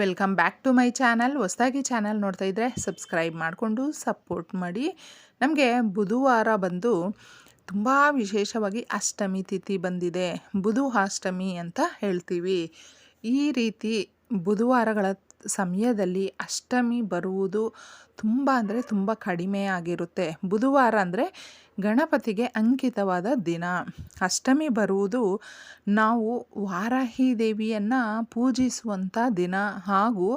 Welcome back to my channel. ಹೊಸದಾಗಿ channel ನೋಡ್ತಾ ಇದ್ದರೆ ಸಬ್ಸ್ಕ್ರೈಬ್ ಮಾಡಿಕೊಂಡು ಸಪೋರ್ಟ್ ಮಾಡಿ. ನಮಗೆ ಬುಧವಾರ ಬಂದು ತುಂಬ ವಿಶೇಷವಾಗಿ ಅಷ್ಟಮಿ ತಿಥಿ ಬಂದಿದೆ. ಬುಧು ಅಷ್ಟಮಿ ಅಂತ ಹೇಳ್ತೀವಿ. ಈ ರೀತಿ ಬುಧವಾರಗಳ ಸಮಯದಲ್ಲಿ ಅಷ್ಟಮಿ ಬರುವುದು ತುಂಬ ಅಂದರೆ ತುಂಬ ಕಡಿಮೆ ಆಗಿರುತ್ತೆ. ಬುಧವಾರ ಅಂದರೆ ಗಣಪತಿಗೆ ಅಂಕಿತವಾದ ದಿನ. ಅಷ್ಟಮಿ ಬರುವುದು ನಾವು ವಾರಾಹಿ ದೇವಿಯನ್ನು ಪೂಜಿಸುವಂಥ ದಿನ. ಹಾಗೂ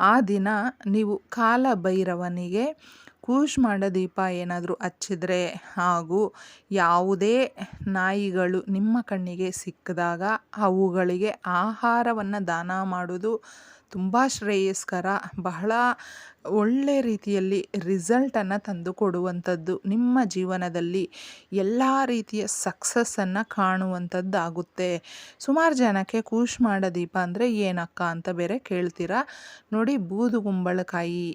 ಆ ದಿನ ನೀವು ಕಾಲಭೈರವನಿಗೆ ಕೂಷ್ಮಾಂಡ ದೀಪ ಏನಾದರೂ ಹಚ್ಚಿದ್ರೆ ಹಾಗೂ ಯಾವುದೇ ನಾಯಿಗಳು ನಿಮ್ಮ ಕಣ್ಣಿಗೆ ಸಿಕ್ಕಿದಾಗ ಅವುಗಳಿಗೆ ಆಹಾರವನ್ನು ದಾನ ಮಾಡೋದು ತುಂಬ ಶ್ರೇಯಸ್ಕರ, ಬಹಳ ಒಳ್ಳೆ ರೀತಿಯಲ್ಲಿ ರಿಸಲ್ಟನ್ನು ತಂದು ಕೊಡುವಂಥದ್ದು ನಿಮ್ಮ ಜೀವನದಲ್ಲಿ ಎಲ್ಲ ರೀತಿಯ ಸಕ್ಸಸ್ಸನ್ನು ಕಾಣುವಂಥದ್ದಾಗುತ್ತೆ. ಸುಮಾರು ಜನಕ್ಕೆ ಕೂಶ್ ಮಾಡೋ ದೀಪ ಅಂದರೆ ಏನಕ್ಕ ಅಂತ ಬೇರೆ ಕೇಳ್ತೀರಾ? ನೋಡಿ ಬೂದುಗುಂಬಳಕಾಯಿ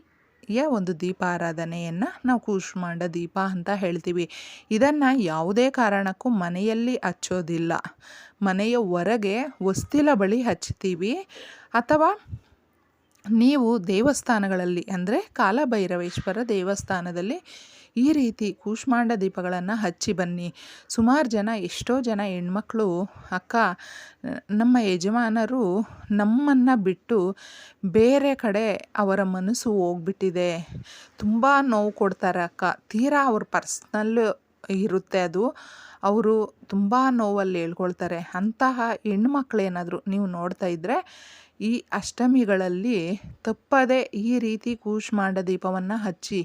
ಯ ಒಂದು ದೀಪಾರಾಧನೆಯನ್ನು ನಾವು ಕೂಷ್ಮಾಂಡ ದೀಪ ಅಂತ ಹೇಳ್ತೀವಿ. ಇದನ್ನು ಯಾವುದೇ ಕಾರಣಕ್ಕೂ ಮನೆಯಲ್ಲಿ ಹಚ್ಚೋದಿಲ್ಲ. ಮನೆಯ ಹೊರಗೆ ಹೊಸ್ತಿಲ ಬಳಿ ಹಚ್ತೀವಿ ಅಥವಾ ನೀವು ದೇವಸ್ಥಾನಗಳಲ್ಲಿ ಅಂದರೆ ಕಾಲಭೈರವೇಶ್ವರ ದೇವಸ್ಥಾನದಲ್ಲಿ ಈ ರೀತಿ ಕೂಷ್ಮಾಂಡ ದೀಪಗಳನ್ನು ಹಚ್ಚಿ ಬನ್ನಿ. ಸುಮಾರು ಜನ, ಎಷ್ಟೋ ಜನ ಹೆಣ್ಮಕ್ಳು, ಅಕ್ಕ, ನಮ್ಮ ಯಜಮಾನರು ನಮ್ಮನ್ನು ಬಿಟ್ಟು ಬೇರೆ ಕಡೆ ಅವರ ಮನಸ್ಸು ಹೋಗ್ಬಿಟ್ಟಿದೆ. ತುಂಬ ನೋವು ಕೊಡ್ತಾರೆ ಅಕ್ಕ. ತೀರಾ ಅವ್ರ ಪರ್ಸ್ನಲ್ ಇರುತ್ತೆ ಅದು. ಅವರು ತುಂಬ ನೋವಲ್ಲಿ ಹೇಳ್ಕೊಳ್ತಾರೆ. ಅಂತಹ ಹೆಣ್ಮಕ್ಳೇನಾದರೂ ನೀವು ನೋಡ್ತಾ ಇದ್ದರೆ ಈ ಅಷ್ಟಮಿಗಳಲ್ಲಿ ತಪ್ಪದೆ ಈ ರೀತಿ ಕೂಷ್ಮಾಂಡ ದೀಪವನ್ನು ಹಚ್ಚಿ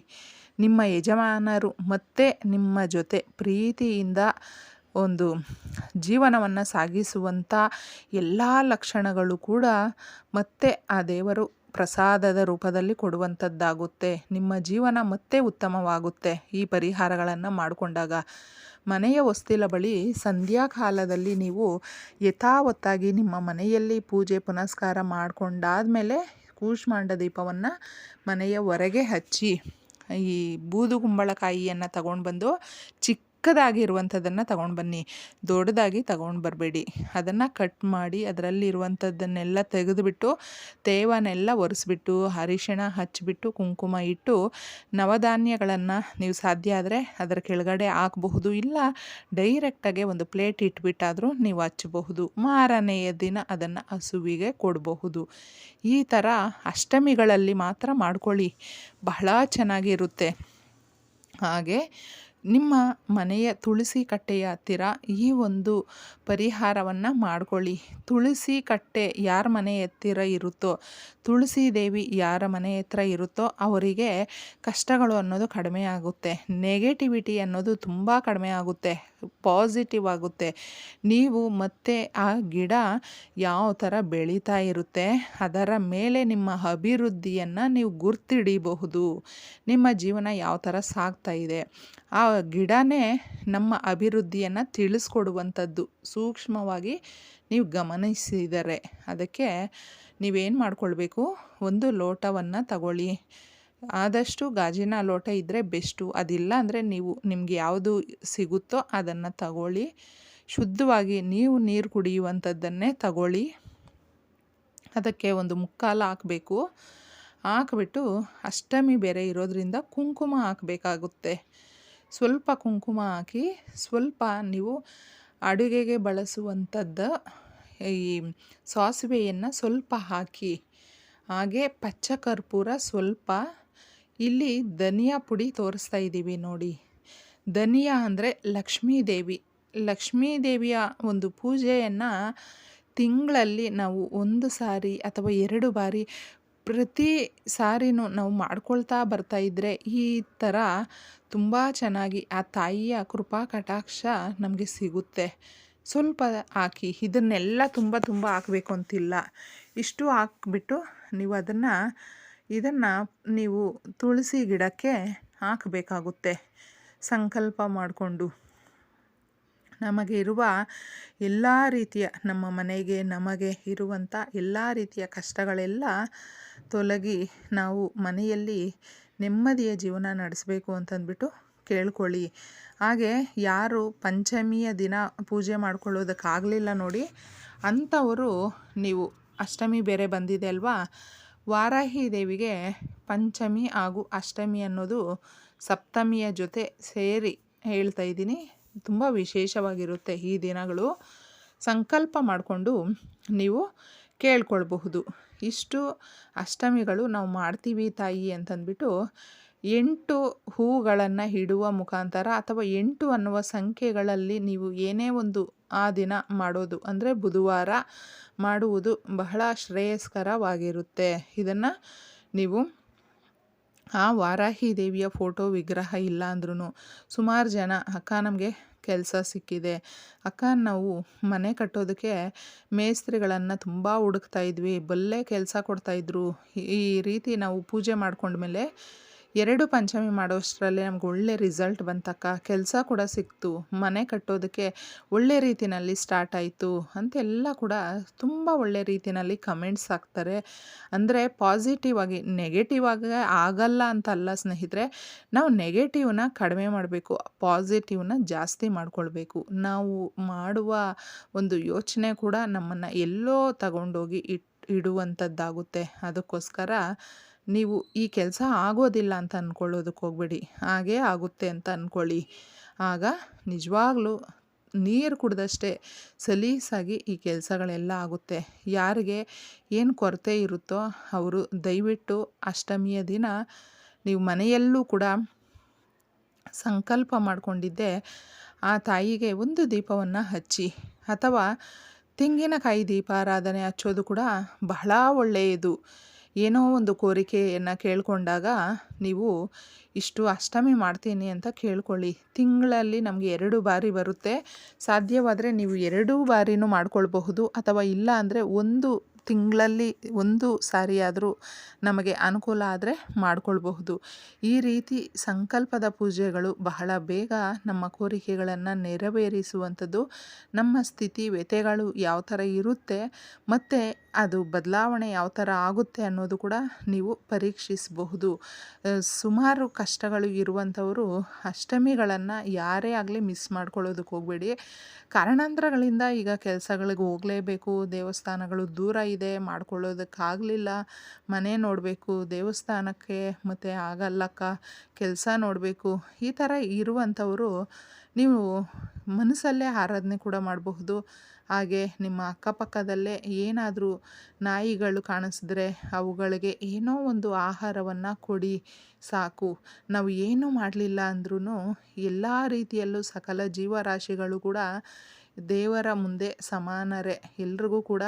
ನಿಮ್ಮ ಯಜಮಾನರು ಮತ್ತೆ ನಿಮ್ಮ ಜೊತೆ ಪ್ರೀತಿಯಿಂದ ಒಂದು ಜೀವನವನ್ನು ಸಾಗಿಸುವಂಥ ಎಲ್ಲ ಲಕ್ಷಣಗಳು ಕೂಡ ಮತ್ತೆ ಆ ದೇವರು ಪ್ರಸಾದದ ರೂಪದಲ್ಲಿ ಕೊಡುವಂಥದ್ದಾಗುತ್ತೆ ನಿಮ್ಮ ಜೀವನ ಮತ್ತೆ ಉತ್ತಮವಾಗುತ್ತೆ. ಈ ಪರಿಹಾರಗಳನ್ನು ಮಾಡಿಕೊಂಡಾಗ ಮನೆಯ ಹೊಸ್ತಿಲ ಬಳಿ ಸಂಧ್ಯಾಕಾಲದಲ್ಲಿ ನೀವು ಯಥಾವತ್ತಾಗಿ ನಿಮ್ಮ ಮನೆಯಲ್ಲಿ ಪೂಜೆ ಪುನಸ್ಕಾರ ಮಾಡಿಕೊಂಡಾದ್ಮೇಲೆ ಕೂಷ್ಮಾಂಡ ದೀಪವನ್ನು ಮನೆಯ ಹೊರಗೆ ಹಚ್ಚಿ ಈ ಬೂದು ಕುಂಬಳಕಾಯಿಯನ್ನು ತಗೊಂಡು ಬಂದು ಚಿಕ್ಕ ಚಿಕ್ಕದಾಗಿರುವಂಥದ್ದನ್ನು ತಗೊಂಡು ಬನ್ನಿ, ದೊಡ್ಡದಾಗಿ ತಗೊಂಡು ಬರಬೇಡಿ. ಅದನ್ನು ಕಟ್ ಮಾಡಿ ಅದರಲ್ಲಿರುವಂಥದ್ದನ್ನೆಲ್ಲ ತೆಗೆದುಬಿಟ್ಟು, ತೇವನೆಲ್ಲ ಒರೆಸ್ಬಿಟ್ಟು, ಅರಿಶಿಣ ಹಚ್ಚಿಬಿಟ್ಟು ಕುಂಕುಮ ಇಟ್ಟು, ನವಧಾನ್ಯಗಳನ್ನು ನೀವು ಸಾಧ್ಯ ಆದರೆ ಅದರ ಕೆಳಗಡೆ ಹಾಕಬಹುದು. ಇಲ್ಲ ಡೈರೆಕ್ಟಾಗಿ ಒಂದು ಪ್ಲೇಟ್ ಇಟ್ಬಿಟ್ಟಾದರೂ ನೀವು ಹಚ್ಚಬಹುದು. ಮಾರನೆಯ ದಿನ ಅದನ್ನು ಹಸುವಿಗೆ ಕೊಡಬಹುದು. ಈ ಥರ ಅಷ್ಟಮಿಗಳಲ್ಲಿ ಮಾತ್ರ ಮಾಡ್ಕೊಳ್ಳಿ. ಬಹಳ ಚೆನ್ನಾಗಿರುತ್ತೆ. ಹಾಗೆ ನಿಮ್ಮ ಮನೆಯ ತುಳಸಿ ಕಟ್ಟೆಯ ಹತ್ತಿರ ಈ ಒಂದು ಪರಿಹಾರವನ್ನು ಮಾಡಿಕೊಳ್ಳಿ. ತುಳಸಿ ಕಟ್ಟೆ ಯಾರ ಮನೆ ಹತ್ತಿರ ಇರುತ್ತೋ, ತುಳಸಿ ದೇವಿ ಯಾರ ಮನೆ ಹತ್ರ ಇರುತ್ತೋ ಅವರಿಗೆ ಕಷ್ಟಗಳು ಅನ್ನೋದು ಕಡಿಮೆ ಆಗುತ್ತೆ. ನೆಗೆಟಿವಿಟಿ ಅನ್ನೋದು ತುಂಬ ಕಡಿಮೆ ಆಗುತ್ತೆ. ಪಾಸಿಟಿವ್ ಆಗುತ್ತೆ. ನೀವು ಮತ್ತೆ ಆ ಗಿಡ ಯಾವ ಥರ ಬೆಳೀತಾ ಇರುತ್ತೆ, ಅದರ ಮೇಲೆ ನಿಮ್ಮ ಅಭಿವೃದ್ಧಿಯನ್ನು ನೀವು ಗುರ್ತಿಡಿಬಹುದು. ನಿಮ್ಮ ಜೀವನ ಯಾವ ಥರ ಸಾಗ್ತಾ ಇದೆ. ಆ ಗಿಡನೇ ನಮ್ಮ ಅಭಿವೃದ್ಧಿಯನ್ನು ತಿಳಿಸ್ಕೊಡುವಂಥದ್ದು. ಸೂಕ್ಷ್ಮವಾಗಿ ನೀವು ಗಮನಿಸಿದರೆ ಅದಕ್ಕೆ ನೀವೇನು ಮಾಡ್ಕೊಳ್ಬೇಕು? ಒಂದು ಲೋಟವನ್ನು ತಗೊಳ್ಳಿ. ಆದಷ್ಟು ಗಾಜಿನ ಲೋಟ ಇದ್ದರೆ ಬೆಸ್ಟು. ಅದಿಲ್ಲ ಅಂದರೆ ನೀವು, ನಿಮಗೆ ಯಾವುದು ಸಿಗುತ್ತೋ ಅದನ್ನು ತಗೊಳ್ಳಿ. ಶುದ್ಧವಾಗಿ ನೀವು ನೀರು ಕುಡಿಯುವಂಥದ್ದನ್ನೇ ತಗೊಳ್ಳಿ. ಅದಕ್ಕೆ ಒಂದು ಮುಕ್ಕಾಲು ಹಾಕಬೇಕು. ಹಾಕ್ಬಿಟ್ಟು ಅಷ್ಟಮಿ ಬೇರೆ ಇರೋದ್ರಿಂದ ಕುಂಕುಮ ಹಾಕಬೇಕಾಗುತ್ತೆ. ಸ್ವಲ್ಪ ಕುಂಕುಮ ಹಾಕಿ ಸ್ವಲ್ಪ ನೀವು ಅಡುಗೆಗೆ ಬಳಸುವಂಥದ್ದು ಈ ಸಾಸಿವೆಯನ್ನು ಸ್ವಲ್ಪ ಹಾಕಿ, ಹಾಗೆ ಪಚ್ಚ ಕರ್ಪೂರ ಸ್ವಲ್ಪ. ಇಲ್ಲಿ ಧನಿಯಾ ಪುಡಿ ತೋರಿಸ್ತಾ ಇದ್ದೀವಿ ನೋಡಿ. ಧನಿಯಾ ಅಂದರೆ ಲಕ್ಷ್ಮೀ ದೇವಿ. ಲಕ್ಷ್ಮೀ ದೇವಿಯ ಒಂದು ಪೂಜೆಯನ್ನು ತಿಂಗಳಲ್ಲಿ ನಾವು ಒಂದು ಸಾರಿ ಅಥವಾ ಎರಡು ಬಾರಿ ಪ್ರತಿ ಸಾರಿನೂ ನಾವು ಮಾಡ್ಕೊಳ್ತಾ ಬರ್ತಾ ಇದ್ದರೆ ಈ ಥರ ತುಂಬ ಚೆನ್ನಾಗಿ ಆ ತಾಯಿಯ ಕೃಪಾ ಕಟಾಕ್ಷ ನಮಗೆ ಸಿಗುತ್ತೆ. ಸ್ವಲ್ಪ ಹಾಕಿ, ಇದನ್ನೆಲ್ಲ ತುಂಬ ತುಂಬ ಹಾಕಬೇಕು ಅಂತಿಲ್ಲ. ಇಷ್ಟು ಹಾಕ್ಬಿಟ್ಟು ನೀವು ಅದನ್ನು, ಇದನ್ನು ನೀವು ತುಳಸಿ ಗಿಡಕ್ಕೆ ಹಾಕಬೇಕಾಗುತ್ತೆ. ಸಂಕಲ್ಪ ಮಾಡಿಕೊಂಡು. ನಮಗೆ ಇರುವ ಎಲ್ಲ ರೀತಿಯ ನಮ್ಮ ಮನೆಗೆ, ನಮಗೆ ಇರುವಂಥ ಎಲ್ಲ ರೀತಿಯ ಕಷ್ಟಗಳೆಲ್ಲ ತೊಲಗಿ ನಾವು ಮನೆಯಲ್ಲಿ ನೆಮ್ಮದಿಯ ಜೀವನ ನಡೆಸಬೇಕು ಅಂತಂದ್ಬಿಟ್ಟು ಕೇಳ್ಕೊಳ್ಳಿ. ಹಾಗೆ ಯಾರು ಪಂಚಮಿಯ ದಿನ ಪೂಜೆ ಮಾಡ್ಕೊಳ್ಳೋದಕ್ಕಾಗಲಿಲ್ಲ ನೋಡಿ, ಅಂಥವರು ನೀವು, ಅಷ್ಟಮಿ ಬೇರೆ ಬಂದಿದೆ ಅಲ್ವಾ? ವಾರಾಹಿ ದೇವಿಗೆ ಪಂಚಮಿ ಹಾಗೂ ಅಷ್ಟಮಿ ಅನ್ನೋದು ಸಪ್ತಮಿಯ ಜೊತೆ ಸೇರಿ ಹೇಳ್ತಾ ಇದ್ದೀನಿ. ತುಂಬ ವಿಶೇಷವಾಗಿರುತ್ತೆ ಈ ದಿನಗಳು. ಸಂಕಲ್ಪ ಮಾಡಿಕೊಂಡು ನೀವು ಕೇಳ್ಕೊಳ್ಬಹುದು. ಇಷ್ಟು ಅಷ್ಟಮಿಗಳು ನಾವು ಮಾಡ್ತೀವಿ ತಾಯಿ ಅಂತಂದ್ಬಿಟ್ಟು ಎಂಟು ಹೂಗಳನ್ನು ಇಡುವ ಮುಖಾಂತರ ಅಥವಾ ಎಂಟು ಅನ್ನುವ ಸಂಖ್ಯೆಗಳಲ್ಲಿ ನೀವು ಏನೇ ಒಂದು ಆ ದಿನ ಮಾಡೋದು ಅಂದರೆ ಬುಧವಾರ ಮಾಡುವುದು ಬಹಳ ಶ್ರೇಯಸ್ಕರವಾಗಿರುತ್ತೆ. ಇದನ್ನು ನೀವು ಆ ವಾರಾಹಿ ದೇವಿಯ ಫೋಟೋ ವಿಗ್ರಹ ಇಲ್ಲ ಅಂದ್ರೂ ಸುಮಾರು ಜನ ಅಕ್ಕ ನಮಗೆ ಕೆಲಸ ಸಿಕ್ಕಿದೆ. ಅಕ್ಕ, ನಾವು ಮನೆ ಕಟ್ಟೋದಕ್ಕೆ ಮೇಸ್ತ್ರಿಗಳನ್ನು ತುಂಬ ಹುಡುಕ್ತಾ ಇದ್ವಿ. ಬಲ್ಲೆ ಕೆಲಸ ಕೊಡ್ತಾಯಿದ್ರು ಈ ರೀತಿ ನಾವು ಪೂಜೆ ಮಾಡ್ಕೊಂಡ್ಮೇಲೆ ಎರಡು ಪಂಚಮಿ ಮಾಡೋಷ್ಟರಲ್ಲಿ ನಮ್ಗೆ ಒಳ್ಳೆ ರಿಸಲ್ಟ್ ಬಂತಕ್ಕ. ಕೆಲಸ ಕೂಡ ಸಿಕ್ತು. ಮನೆ ಕಟ್ಟೋದಕ್ಕೆ ಒಳ್ಳೆ ರೀತಿಯಲ್ಲಿ ಸ್ಟಾರ್ಟ್ ಆಯಿತು ಅಂತೆಲ್ಲ ಕೂಡ ತುಂಬ ಒಳ್ಳೆ ರೀತಿಯಲ್ಲಿ ಕಮೆಂಟ್ಸ್ ಹಾಕ್ತಾರೆ. ಅಂದರೆ ಪಾಸಿಟಿವ್ ಆಗಿ ನೆಗೆಟಿವ್ ಆಗಿ ಆಗಲ್ಲ ಅಂತಲ್ಲ ಸ್ನೇಹಿತರೆ, ನಾವು ನೆಗೆಟಿವ್ನ ಕಡಿಮೆ ಮಾಡಬೇಕು ಪಾಸಿಟಿವ್ನ ಜಾಸ್ತಿ ಮಾಡಿಕೊಳ್ಬೇಕು. ನಾವು ಮಾಡುವ ಒಂದು ಯೋಚನೆ ಕೂಡ ನಮ್ಮನ್ನು ಎಲ್ಲೋ ತಗೊಂಡೋಗಿ ಇಟ್ ಇಡುವಂಥದ್ದಾಗುತ್ತೆ ಅದಕ್ಕೋಸ್ಕರ ನೀವು ಈ ಕೆಲಸ ಆಗೋದಿಲ್ಲ ಅಂತ ಅಂದ್ಕೊಳ್ಳೋದಕ್ಕೆ ಹೋಗ್ಬೇಡಿ. ಹಾಗೇ ಆಗುತ್ತೆ ಅಂತ ಅಂದ್ಕೊಳ್ಳಿ ಆಗ ನಿಜವಾಗ್ಲೂ ನೀರು ಕುಡ್ದಷ್ಟೇ ಸಲೀಸಾಗಿ ಈ ಕೆಲಸಗಳೆಲ್ಲ ಆಗುತ್ತೆ. ಯಾರಿಗೆ ಏನು ಕೊರತೆ ಇರುತ್ತೋ ಅವರು ದಯವಿಟ್ಟು ಅಷ್ಟಮಿಯ ದಿನ ನೀವು ಮನೆಯಲ್ಲೂ ಕೂಡ ಸಂಕಲ್ಪ ಮಾಡಿಕೊಂಡಿದ್ದೆ. ಆ ತಾಯಿಗೆ ಒಂದು ದೀಪವನ್ನು ಹಚ್ಚಿ. ಅಥವಾ ತೆಂಗಿನಕಾಯಿ ದೀಪಾರಾಧನೆ ಹಚ್ಚೋದು ಕೂಡ ಬಹಳ ಒಳ್ಳೆಯದು. ಏನೋ ಒಂದು ಕೋರಿಕೆಯನ್ನು ಕೇಳಿಕೊಂಡಾಗ ನೀವು ಇಷ್ಟು ಅಷ್ಟಮಿ ಮಾಡ್ತೀನಿ ಅಂತ ಕೇಳ್ಕೊಳ್ಳಿ. ತಿಂಗಳಲ್ಲಿ ನಮಗೆ ಎರಡು ಬಾರಿ ಬರುತ್ತೆ. ಸಾಧ್ಯವಾದರೆ ನೀವು ಎರಡೂ ಬಾರಿನೂ ಮಾಡ್ಕೊಳ್ಬಹುದು ಅಥವಾ ಇಲ್ಲ ಅಂದರೆ ಒಂದು ತಿಂಗಳಲ್ಲಿ ಒಂದು ಸಾರಿಯಾದರೂ ನಮಗೆ ಅನುಕೂಲ ಆದರೆ ಮಾಡಿಕೊಳ್ಬಹುದು. ಈ ರೀತಿ ಸಂಕಲ್ಪದ ಪೂಜೆಗಳು ಬಹಳ ಬೇಗ ನಮ್ಮ ಕೋರಿಕೆಗಳನ್ನು ನೆರವೇರಿಸುವಂಥದ್ದು. ನಮ್ಮ ಸ್ಥಿತಿ, ವ್ಯಥೆಗಳು ಯಾವ ಥರ ಇರುತ್ತೆ? ಮತ್ತು ಅದು ಬದಲಾವಣೆ ಯಾವ ಥರ ಆಗುತ್ತೆ ಅನ್ನೋದು ಕೂಡ ನೀವು ಪರೀಕ್ಷಿಸಬಹುದು. ಸುಮಾರು ಕಷ್ಟಗಳು ಇರುವಂಥವರು ಅಷ್ಟಮಿಗಳನ್ನು ಯಾರೇ ಆಗಲಿ ಮಿಸ್ ಮಾಡ್ಕೊಳ್ಳೋದಕ್ಕೆ ಹೋಗಬೇಡಿ. ಕಾರಣಾಂತರಗಳಿಂದ ಈಗ ಕೆಲಸಗಳಿಗೆ ಹೋಗಲೇಬೇಕು, ದೇವಸ್ಥಾನಗಳು ದೂರ ಇದೆ, ಮಾಡ್ಕೊಳ್ಳೋದಕ್ಕಾಗಲಿಲ್ಲ, ಮನೆ ನೋಡಬೇಕು, ದೇವಸ್ಥಾನಕ್ಕೆ ಮತ್ತು ಆಗಲ್ಲಕ್ಕ, ಕೆಲಸ ನೋಡಬೇಕು, ಈ ಥರ ಇರುವಂಥವರು ನೀವು ಮನಸ್ಸಲ್ಲೇ ಆರಾಧನೆ ಕೂಡ ಮಾಡಬಹುದು. ಹಾಗೆ ನಿಮ್ಮ ಅಕ್ಕಪಕ್ಕದಲ್ಲೇ ಏನಾದರೂ ನಾಯಿಗಳು ಕಾಣಿಸಿದ್ರೆ ಅವುಗಳಿಗೆ ಏನೋ ಒಂದು ಆಹಾರವನ್ನು ಕೊಡಿ ಸಾಕು. ನಾವು ಏನೂ ಮಾಡಲಿಲ್ಲ ಅಂದ್ರೂ ಎಲ್ಲ ರೀತಿಯಲ್ಲೂ ಸಕಲ ಜೀವರಾಶಿಗಳು ಕೂಡ ದೇವರ ಮುಂದೆ ಸಮಾನರೇ. ಎಲ್ರಿಗೂ ಕೂಡ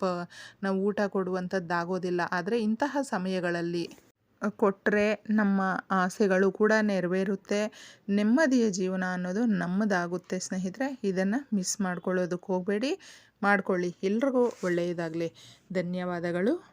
ಪ, ನಾವು ಊಟ ಕೊಡುವಂಥದ್ದಾಗೋದಿಲ್ಲ. ಆದರೆ ಇಂತಹ ಸಮಯಗಳಲ್ಲಿ ಕೊಟ್ಟರೆ ನಮ್ಮ ಆಸೆಗಳು ಕೂಡ ನೆರವೇರುತ್ತೆ. ನೆಮ್ಮದಿಯ ಜೀವನ ಅನ್ನೋದು ನಮ್ಮದಾಗುತ್ತೆ ಸ್ನೇಹಿತರೆ. ಇದನ್ನು ಮಿಸ್ ಮಾಡ್ಕೊಳ್ಳೋದಕ್ಕೆ ಹೋಗಬೇಡಿ. ಮಾಡ್ಕೊಳ್ಳಿ. ಎಲ್ರಿಗೂ ಒಳ್ಳೆಯದಾಗಲಿ. ಧನ್ಯವಾದಗಳು.